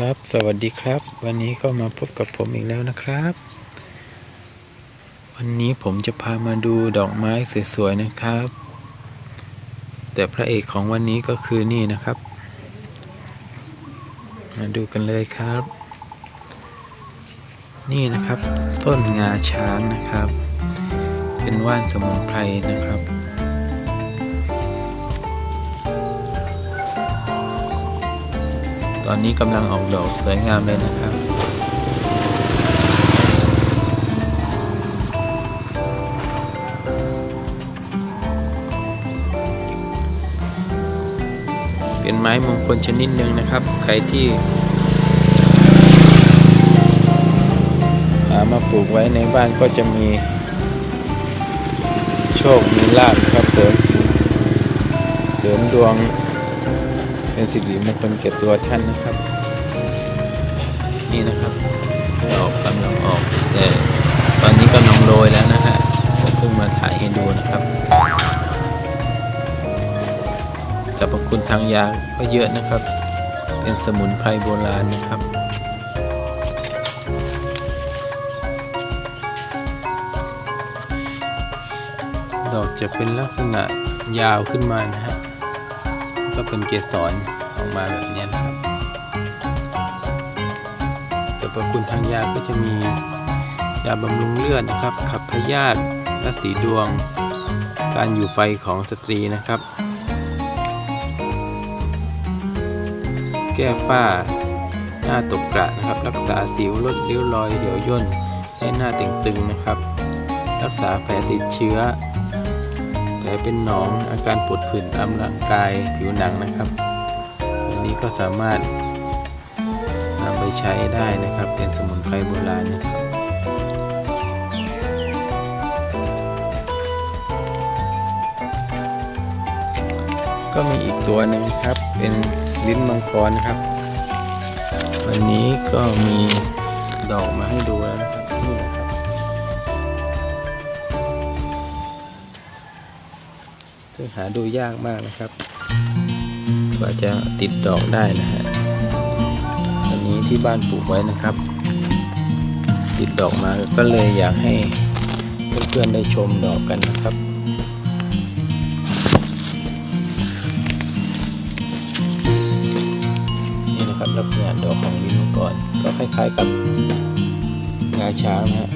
ครับ สวัสดีครับ วันนี้ก็มาพบกับผมอีกแล้วนะครับ วันนี้ผมจะพามาดูดอกไม้สวยๆนะครับ แต่พระเอกของวันนี้ก็คือนี่นะครับ มาดูกันเลยครับ นี่นะครับ ต้นงาช้างนะครับ เป็นว่านสมุนไพรนะครับ อนนี้กำลังออกดอกสวยงามเลยนะครับเป็นไม้มงคลชนิดหนึ่งนะครับ ใครที่ หามาปลูกไว้ในบ้านก็จะมี โชค มีลาภครับเสริมเสริมดวง เป็นสิริมงคลแก่ตัวท่านนะครับ นี่นะครับดอกกำลังออกแต่ตอนนี้กำลังโรยแล้วนะฮะผมเพิ่งมาถ่ายให้ดูนะครับสรรพคุณทางยาก็เยอะนะครับ เป็นสมุนไพรโบราณนะครับดอกจะเป็นลักษณะยาวขึ้นมานะฮะ ก็เป็นเกสรออกมาแบบนี้นะครับสรรพคุณทางยาก็จะมียาบำรุงเลือดนะครับ ขับพยาธิและสีดวง การอยู่ไฟของสตรีนะครับ แก้ฝ้าหน้าตกกระนะครับ รักษาสิวลดริ้วรอยเหี่ยวย่นให้หน้าเต่งตึงนะครับ รักษาแผลติดเชื้อ ลเป็นหนองอาการปวดผื่นตามร่างกายผิวหนังนะครับ อันนี้ก็สามารถนำไปใช้ได้นะครับ เป็นสมุนไพรโบราณนะครับก็มีอีกตัวหนึ่งครับ เป็นลิ้นมังกรนะครับ วันนี้ก็มีดอกมาให้ดูแล้วนะครับนี่นะครับ ซึ่งหาดูยากมากนะครับกว่าจะติดดอกได้นะฮะอันนี้ที่บ้านปลูกไว้นะครับ ติดดอกมาก็เลยอยากให้เพื่อนๆได้ชมดอกกันนะครับนี่นะครับลักษณะดอกของลิ้นมังกรก็คล้ายๆกับงาช้างนะฮะ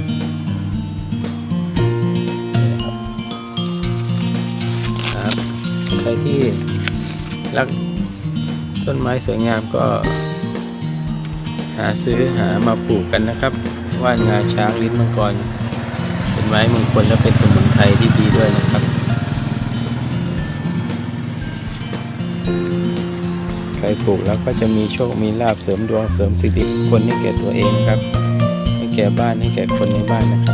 ใครที่รักต้นไม้สวยงามก็ หาซื้อหามาปลูกกันนะครับ ว่านงาช้างลิ้นมังกร เป็นไม้มงคลและเป็นสมุนไพรที่ดีด้วยนะครับ ใครปลูกแล้วก็จะมีโชคมีลาบเสริมดวงเสริมสิริคลให้แก่ตัวเองครับ ให้แก่บ้านให้แก่คนในบ้านนะครับ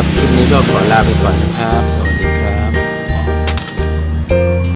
ครับคลิปนี้ก็ขอลาไปก่อนนะครับสวัส